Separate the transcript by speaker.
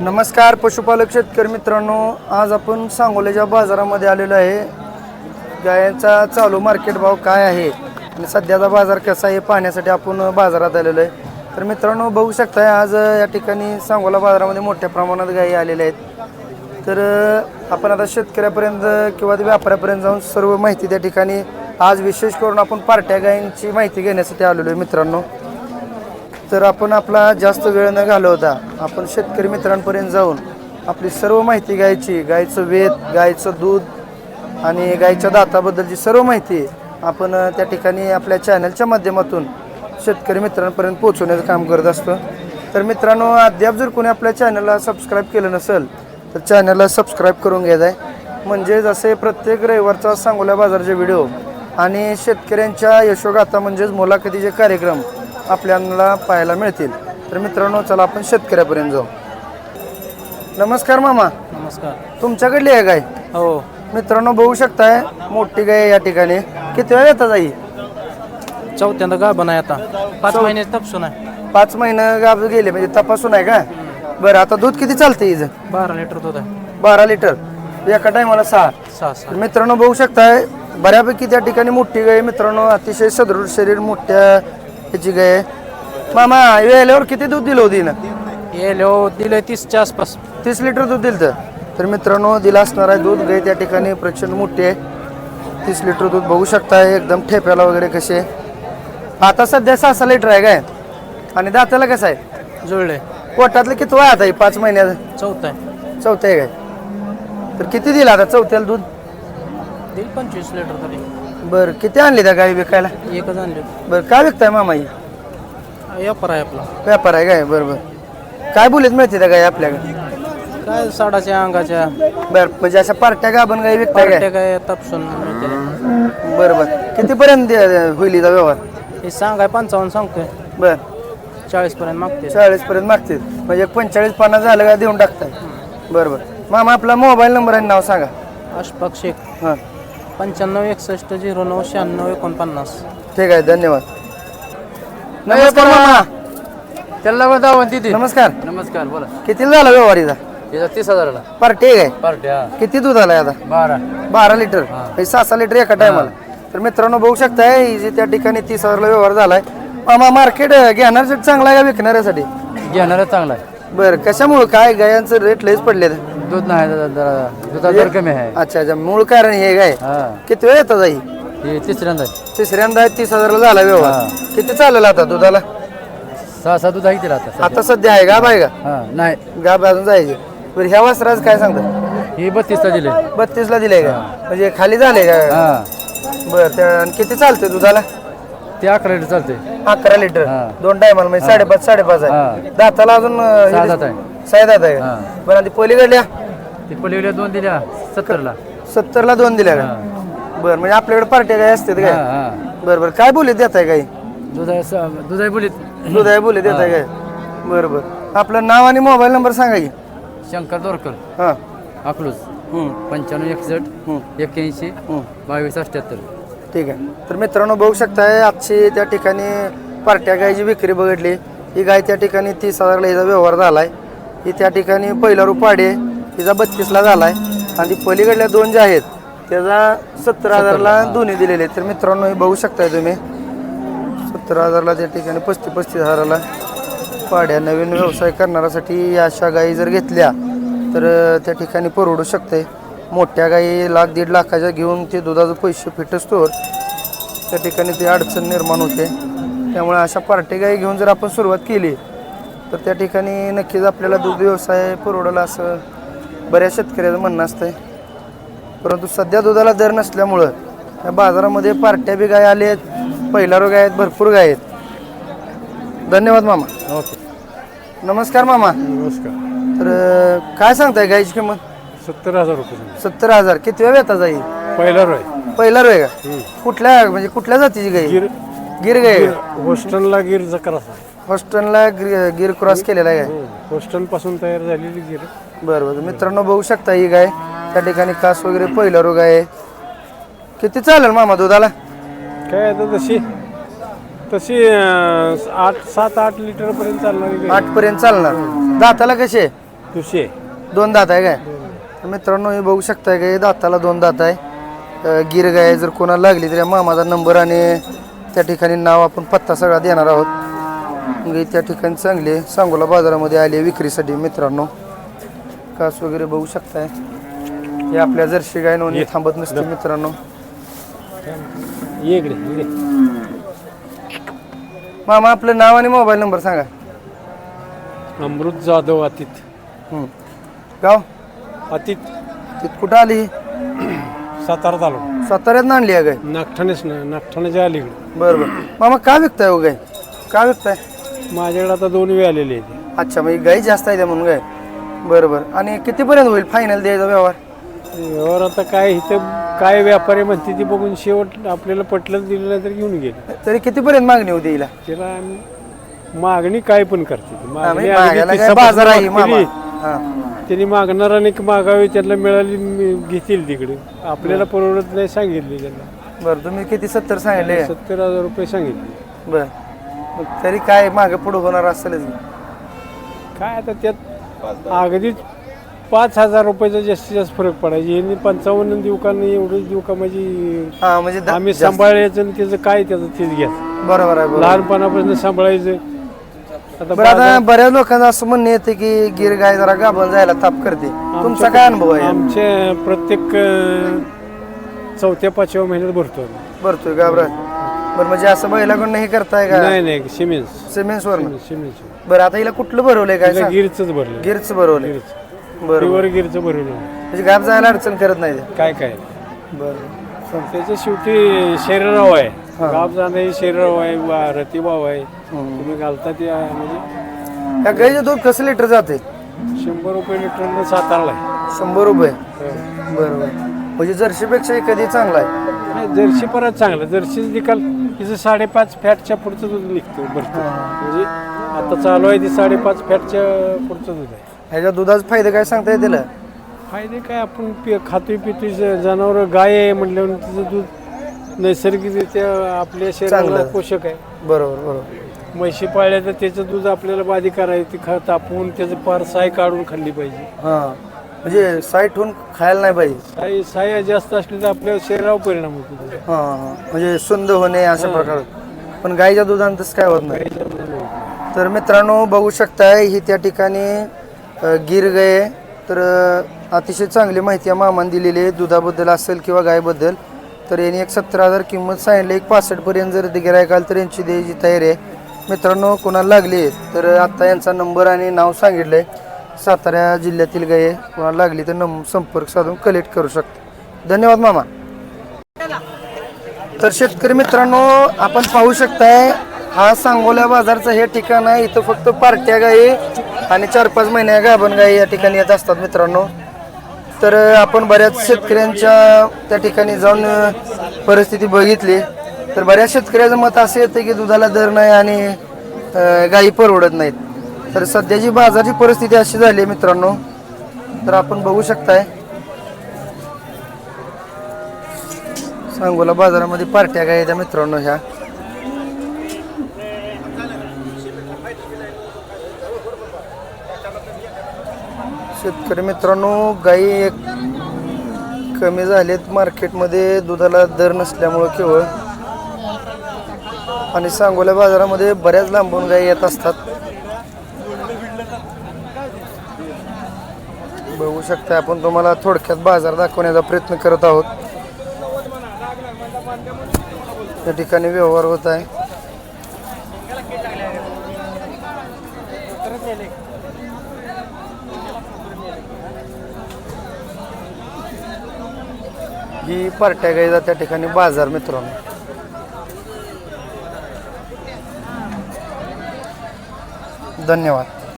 Speaker 1: नमस्कार पशुपालक शेतकरी मित्रांनो आज आपण सांगोल्याच्या बाजारामध्ये आलेलो आहे. गायांचा चालू मार्केट भाव काय आहे आणि सध्याचा बाजार कसा आहे पाहण्यासाठी आपण बाजारात आलेलो आहे. तर मित्रांनो बघू शकताय आज या ठिकाणी सांगोला बाजारामध्ये मोठ्या प्रमाणात गायी आलेल्या आहेत. तर आपण आता शेतकऱ्यापर्यंत किंवा ते व्यापाऱ्यापर्यंत जाऊन सर्व माहिती त्या ठिकाणी आज विशेष करून आपण पार्ट्या गायींची माहिती घेण्यासाठी आलेलो आहे मित्रांनो. तर आपण आपला जास्त वेळ न घालवता आपण शेतकरी मित्रांपर्यंत जाऊन आपली सर्व माहिती गायची गायचं वेत गायचं दूध आणि गायच्या दाताबद्दलची सर्व माहिती आपण त्या ठिकाणी आपल्या चॅनलच्या माध्यमातून शेतकरी मित्रांपर्यंत पोहोचवण्याचं काम करत असतो. तर मित्रांनो अद्याप जर कोणी आपल्या चॅनलला सबस्क्राईब केलं नसेल तर चॅनलला सबस्क्राईब करून घ्यायचं आहे म्हणजे जसे प्रत्येक रविवारचा सांगोल्या बाजारचे व्हिडिओ आणि शेतकऱ्यांच्या यशोगाथा म्हणजेच मुलाखतीचे कार्यक्रम आपल्याला पाहायला मिळतील. तर मित्रांनो चला आपण शेतकऱ्यापर्यंत जाऊ. नमस्कार मामा.
Speaker 2: नमस्कार.
Speaker 1: तुमच्याकडली आहे गाय?
Speaker 2: हो.
Speaker 1: मित्रांनो बघू शकताय मोठी गाय आहे या ठिकाणी. किती वेळ येतात आई?
Speaker 2: चौथ्यांदा गाभण आहे आता. पाच महिन्याच तपसून आहे.
Speaker 1: पाच महिने गाब गेले म्हणजे तपासून आहे का? बरं आता दूध किती चालते हिचं?
Speaker 2: बारा लिटर दूध आहे.
Speaker 1: बारा लिटर. एका टायमाला सहा.
Speaker 2: सहा
Speaker 1: तर
Speaker 2: सहा
Speaker 1: मित्रांनो बघू शकताय बऱ्यापैकी त्या ठिकाणी मोठी गाय. मित्रांनो अतिशय सदृढ शरीर मोठ्या ह्याची गाय आहे. मामा वेळेवर किती दूध दिलं होती ना?
Speaker 2: येलो दिले तीसच्या आसपास.
Speaker 1: तीस लिटर दूध दिलं तर तर मित्रांनो दिला असणार आहे दूध. गाय त्या ठिकाणी प्रचंड मोठी आहे. तीस लिटर दूध बघू शकताय एकदम ठेप्याला वगैरे कसे. आता सध्या सहा सहा लिटर आहे. काय आणि दाताला कसं आहे?
Speaker 2: जुळले
Speaker 1: पोटातलं किती वय आता? हे पाच महिन्यात
Speaker 2: चौथा आहे.
Speaker 1: चौथ्या आहे काय? तर किती दिला आता चौथ्याला दूध?
Speaker 2: दिल पंचवीस लिटर तरी.
Speaker 1: बरं किती आणली त्या गाई विकायला?
Speaker 2: एकच आणले.
Speaker 1: बरं काय विकताय मामा ही?
Speaker 2: व्यापार आहे आपला.
Speaker 1: व्यापार आहे काय? बरं बरं. काय बोलीत माहिती त्या गाई आपल्याकडे?
Speaker 2: काय साडाच्या अंगाच्या.
Speaker 1: बरं म्हणजे अशा पार्ट्या गाभण गाई विकताय काय?
Speaker 2: पार्ट्या काय तपसून मिळते.
Speaker 1: बरं बरं. कितीपर्यंत दे- होईल हिचा व्यवहार?
Speaker 2: हे सांगाय पंचावन्न सांगतोय.
Speaker 1: बरं.
Speaker 2: चाळीस पर्यंत मागते
Speaker 1: चाळीस पर्यंत मागतील. म्हणजे पंचेचाळीस पन्नास झालं का देऊन टाकताय. बरं बरं. मामा आपला मोबाईल नंबर आणि नाव सांगा.
Speaker 2: अशफाक शेख.
Speaker 1: हां.
Speaker 2: पंच्याण्णव एकसष्ट झिरो नऊ शहाण्णव एकोणपन्नास.
Speaker 1: ठीक आहे धन्यवाद. नमस्कार मामा
Speaker 2: त्याला दावण तिथे
Speaker 1: नमस्कार.
Speaker 2: नमस्कार बोला.
Speaker 1: किती झाला व्यवहार हिचा
Speaker 2: याचा तीस हजाराला.
Speaker 1: पार्टी आहे काय?
Speaker 2: पार्ट्या
Speaker 1: किती दूध आलाय आता?
Speaker 2: बारा.
Speaker 1: बारा लिटर. हे. सहा सहा लिटर एका टायमाला तर मित्रांनो बघू शकताय ही जी त्या ठिकाणी तीस हजारला व्यवहार झालाय. मामा मार्केट घेण्यासाठी चांगला आहे का विकणाऱ्यासाठी?
Speaker 2: घेणार चांगला आहे.
Speaker 1: बरं कशामुळे? काय गायांचं रेट लयच पडले
Speaker 2: दूध नाही जरा दुधाचा दर कमी आहे.
Speaker 1: अच्छा अच्छा मूळ कारण हे काय?
Speaker 2: हा.
Speaker 1: किती वेळ येतात आई?
Speaker 2: हे तिसऱ्यांदा आहे.
Speaker 1: तिसऱ्यांदा तीस हजारला झाला व्यवहार. किती चालेल आता दुधाला?
Speaker 2: सहा सात दूध आहे तिला आता
Speaker 1: आता सध्या आहे गाब आहे का?
Speaker 2: हा नाही.
Speaker 1: गाब अजून जायचे. बरं ह्या वासराज काय सांगतात?
Speaker 2: ही बत्तीसला दिले.
Speaker 1: बत्तीस ला दिले का? म्हणजे खाली झाले का?
Speaker 2: हा.
Speaker 1: बरं त्या आणि किती चालते दुधाला?
Speaker 2: ते अकरा लिटर चालते
Speaker 1: अकरा लिटर.
Speaker 2: हा.
Speaker 1: दोन टायमाला म्हणजे साडेपाच साडेपाच
Speaker 2: हा.
Speaker 1: आहे दाताला अजून अं,
Speaker 2: सहा
Speaker 1: हे
Speaker 2: आहे.
Speaker 1: सहा दात आहे
Speaker 2: हा.
Speaker 1: का? बरं आणि पलीकडल्या?
Speaker 2: ती पलीकडे दोन दिल्या सत्तरला.
Speaker 1: सत्तरला दोन दिल्या का? बरं म्हणजे आपल्याकडे पार्ट्या काय असतात
Speaker 2: हा
Speaker 1: काय?
Speaker 2: हा
Speaker 1: बरं बरं. काय बोलीत देत आहे काही?
Speaker 2: दूध आहे स- दूध आहे बोलीत.
Speaker 1: दूध आहे बोलीत देत आहे काय? बरं बरं. आपलं नाव आणि मोबाईल नंबर सांगा की.
Speaker 2: शंकर दोरकर.
Speaker 1: हां.
Speaker 2: अकलूज. पंच्याण्णव एकसष्ट. एक्क्याऐंशी. बावीस अठ्ठ्याहत्तर
Speaker 1: ठीक आहे. तर मित्रांनो बघू शकताय आजची त्या ठिकाणी पार्ट्या गायची विक्री बघितली. ही गाय त्या ठिकाणी तीस हजारला हिचा व्यवहार झालाय. ही त्या ठिकाणी पहिला रुपाडे हिचा बत्तीसला झालाय. आणि ती पलीकडल्या दोन ज्या आहेत त्याचा सत्तर हजारला दोन्ही दिलेले आहेत. तर मित्रांनो हे बघू शकताय तुम्ही. सत्तर हजारला त्या ठिकाणी पस्तीस पस्तीस हजाराला पाड्या नवीन व्यवसाय करणाऱ्यासाठी अशा गायी जर घेतल्या तर त्या ठिकाणी परवडू शकते मोठ्या गायी लाख दीड लाखाच्या घेऊन ते दुधाचे पैसे फिटस्तोवर त्या ठिकाणी ती अडचण निर्माण होते. त्यामुळे अशा पार्टी गायी घेऊन जर आपण सुरुवात केली तर त्या ठिकाणी नक्कीच आपल्याला दूध व्यवसाय परवडला असं बऱ्याच शेतकऱ्याचं म्हणणं असतंय. परंतु सध्या दुधाला दर नसल्यामुळं या बाजारामध्ये पार्ट्या बी गाय आले आहेत पहिला रोग आहेत भरपूर गाय आहेत. धन्यवाद मामा.
Speaker 2: ओके.
Speaker 1: नमस्कार मामा.
Speaker 3: नमस्कार.
Speaker 1: तर अं, काय सांगताय गायची किंमत?
Speaker 3: सत्तर हजार रुपये
Speaker 1: सत्तर हजार. किती वेळ येतात जाईल?
Speaker 3: पहिला रोय
Speaker 1: पहिला रोय का? कुठल्या म्हणजे कुठल्या जातीची गाई
Speaker 3: गिर
Speaker 1: गिर गाय
Speaker 3: होस्टनला गिर जकर असा
Speaker 1: हॉस्टनला गिर गिर क्रॉस केलेला आहे. काय
Speaker 3: होस्टनपासून तयार झालेली गिर.
Speaker 1: बरं बरं. मित्रांनो बघू शकता ही गाय. त्या ठिकाणी कास वगैरे पहिला रोग आहे. किती चालेल मामा दुधाला?
Speaker 3: काय आता तशी तशी अं, आठ सात आठ लिटर पर्यंत चालणारी गाय.
Speaker 1: आठ पर्यंत चालणार. दाताला कसे
Speaker 3: तुशी आहे.
Speaker 1: दोन दात आहे काय? तर मित्रांनो हे बघू शकताय काय दाताला दोन दात आहे. अ, गिर गाय जर कोणाला लागली तर या मामाचा नंबर आणि त्या ठिकाणी नाव आपण पत्ता सगळा देणार आहोत. मग हे त्या ठिकाणी चांगले सांगोला बाजारामध्ये आले विक्रीसाठी मित्रांनो. कास वगैरे बघू शकताय. हे आपल्या जर्शी गाय नोंदणी थांबत नसते मित्रांनो.
Speaker 3: ये इकडे इकडे.
Speaker 1: मामा आपलं नाव आणि मोबाईल नंबर सांगा.
Speaker 3: अमृत जाधव अतित
Speaker 1: हं. गाव?
Speaker 3: अतित
Speaker 1: तिथ कुठं आली?
Speaker 3: सातारा तालुका.
Speaker 1: साताऱ्यात आणली आहे गाय.
Speaker 3: नागठाणेच नागठाण्याच्या अलीकडे
Speaker 1: बरं बरं. मामा का विकताय हो गाय? का विकताय?
Speaker 3: माझ्याकडे आता दोन वेळ आलेले आहेत.
Speaker 1: अच्छा म्हणजे गाई जास्त आहे त्या म्हणून गाय बरं बरं आणि कितीपर्यंत होईल फायनल द्यायचा व्यवहार?
Speaker 3: यावर आता काय इथं काय व्यापारी म्हणते ती बघून शेवट आपल्याला पटलं दिलं नाही तर घेऊन गेले.
Speaker 1: तरी कितीपर्यंत मागणी होती हिला?
Speaker 3: आम्ही- मागणी काय पण करते ती.
Speaker 1: हा,
Speaker 3: मागणी
Speaker 1: म्हणजे मागायला काय
Speaker 3: तिसापासून
Speaker 1: बाजार आहे मामा. हा.
Speaker 3: त्यांनी मागणाराने मागावी त्यांना मिळाली मी घेतील तिकडे. आपल्याला परवडत नाही सांगितले त्यांना
Speaker 1: बरं तुम्ही किती सत्तर सांगितले?
Speaker 3: सत्तर हजार रुपये सांगितले.
Speaker 1: बरं. मग तरी काय मागे पुढे होणार असेलच
Speaker 3: काय आता त्यात अगदीच पाच हजार रुपयाचा जास्तीत जास्त फरक पडायचे. यांनी पंचावन्न देऊ का नाही एवढंच देऊ का माझी
Speaker 1: हा म्हणजे द-
Speaker 3: आम्ही
Speaker 1: जास्त-
Speaker 3: सांभाळायचं आणि त्याचं काय त्याचं तेच घ्या.
Speaker 1: बरोबर आहे बरोबर.
Speaker 3: लहानपणापासून सांभाळायचं. आता
Speaker 1: बरं आता बऱ्याच लोकांचं असं म्हणणं येते की गिर गाय जरा गाभण जायला ताप करते. तुमचा काय अनुभव आहे?
Speaker 3: आमच्या प्रत्येक अं, चौथ्या पाचव्या महिन्यात भरतो आम्ही.
Speaker 1: भरतोय गाभरा बरं म्हणजे असं बैलाकडून हे करताय का?
Speaker 3: नाही नाही सिमेंट
Speaker 1: सिमेंट्स वर
Speaker 3: सिमेंट
Speaker 1: बरं आता हिला कुठलं भरवलंय? काय सांग?
Speaker 3: गिरच भरलं
Speaker 1: गिरच भरवलंय.
Speaker 3: गिरच
Speaker 1: बरं
Speaker 3: प्युअर गिरचं भरवलं
Speaker 1: म्हणजे गाभ जायला अडचण करत नाही? ते.
Speaker 3: काय काय?
Speaker 1: बरं.
Speaker 3: त्याच्या शेवटी शरीराव आहे. गाव जाणं हे शरीराव आहे वा- रतिभाव आहे. तुम्ही घालता ते आहे म्हणजे
Speaker 1: त्या गाईचं दूध कसं लिटर जाते
Speaker 3: शंभर रुपये लिटरनं सातारला आहे.
Speaker 1: शंभर रुपये.
Speaker 3: हो.
Speaker 1: बरोबर म्हणजे जर्शीपेक्षा कधी चांगला आहे?
Speaker 3: नाही, जर्सी परत चांगलं जर्सी निकाल तिचं साडेपाच फॅटच्या पुढचं दूध निघतो भरतो म्हणजे आता चालू आहे ती साडेपाच फॅटच्या पुढचं दूध आहे.
Speaker 1: ह्याच्या दुधाचा फायदे काय सांगता येतील
Speaker 3: फायदे काय आपण पि खातोय पितोय जनावर गाय आहे म्हटल्यावर तिचं दूध नैसर्गिकरित्या आपल्या शरीराला
Speaker 1: चांगलं.
Speaker 3: पोषक आहे.
Speaker 1: बरोबर बरोबर.
Speaker 3: म्हशी पाळल्या तर त्याचं दूध आपल्याला बाधी करायचं ती खा तापवून त्याचं पार साय काढून खाल्ली पाहिजे.
Speaker 1: हा. म्हणजे साईट होऊन खायला नाही पाहिजे.
Speaker 3: साय साय जास्त असली तर आपल्या शरीरावर परिणाम होतो. त्याचा.
Speaker 1: हा हा. म्हणजे सुंद होणे अशा प्रकार. पण गाईच्या दुधानं तसं काय होत नाही. तर मित्रांनो बघू शकताय ही त्या ठिकाणी अ, गिर गाय आहे. तर अ, अतिशय चांगली माहिती आहे मामान दिलेली आहे. दुधाबद्दल असेल किंवा गायबद्दल. तर यांनी एक सत्तर हजार किंमत सांगितली. एक पासष्ट पर्यंत जर ते गिरायक आलं तर यांची द्यायची तयारी आहे. मित्रांनो कोणाला लागली तर आत्ता यांचा नंबर आणि नाव सांगितलंय. सातारा जिल्ह्यातील गाय कोणाला लागली तर नम संपर्क साधून कलेक्ट करू शकतो. धन्यवाद मामा. तर शेतकरी मित्रांनो आपण पाहू शकताय हा सांगोल्या बाजारचं हे ठिकाण आहे. इथं फक्त पार्ट्या गायी आणि चार पाच महिन्या गाभण गायी या ठिकाणी येत असतात मित्रांनो. तर आपण बऱ्याच शेतकऱ्यांच्या त्या ठिकाणी जाऊन परिस्थिती बघितली. तर बऱ्याच शेतकऱ्याचं मत असं येतं की दुधाला दर नाही आणि गायी परवडत नाहीत. तर सध्याची बाजारची परिस्थिती अशी झाली आहे मित्रांनो. तर आपण बघू शकताय. सांगोला बाजारामध्ये पार्ट्या काय त्या मित्रांनो ह्या. शेतकरी मित्रांनो गाई एक कमी झालेत. मार्केटमध्ये दुधाला दर नसल्यामुळं केवळ. आणि सांगोला बाजारामध्ये बऱ्याच लांबून गाई येत असतात. बघू शकता आपण. तुम्हाला थोडक्यात बाजार दाखवण्याचा प्रयत्न करत आहोत. या ठिकाणी व्यवहार होत आहे. ही पार्ट्या गाईचा त्या ठिकाणी बाजार मित्रांनो. धन्यवाद.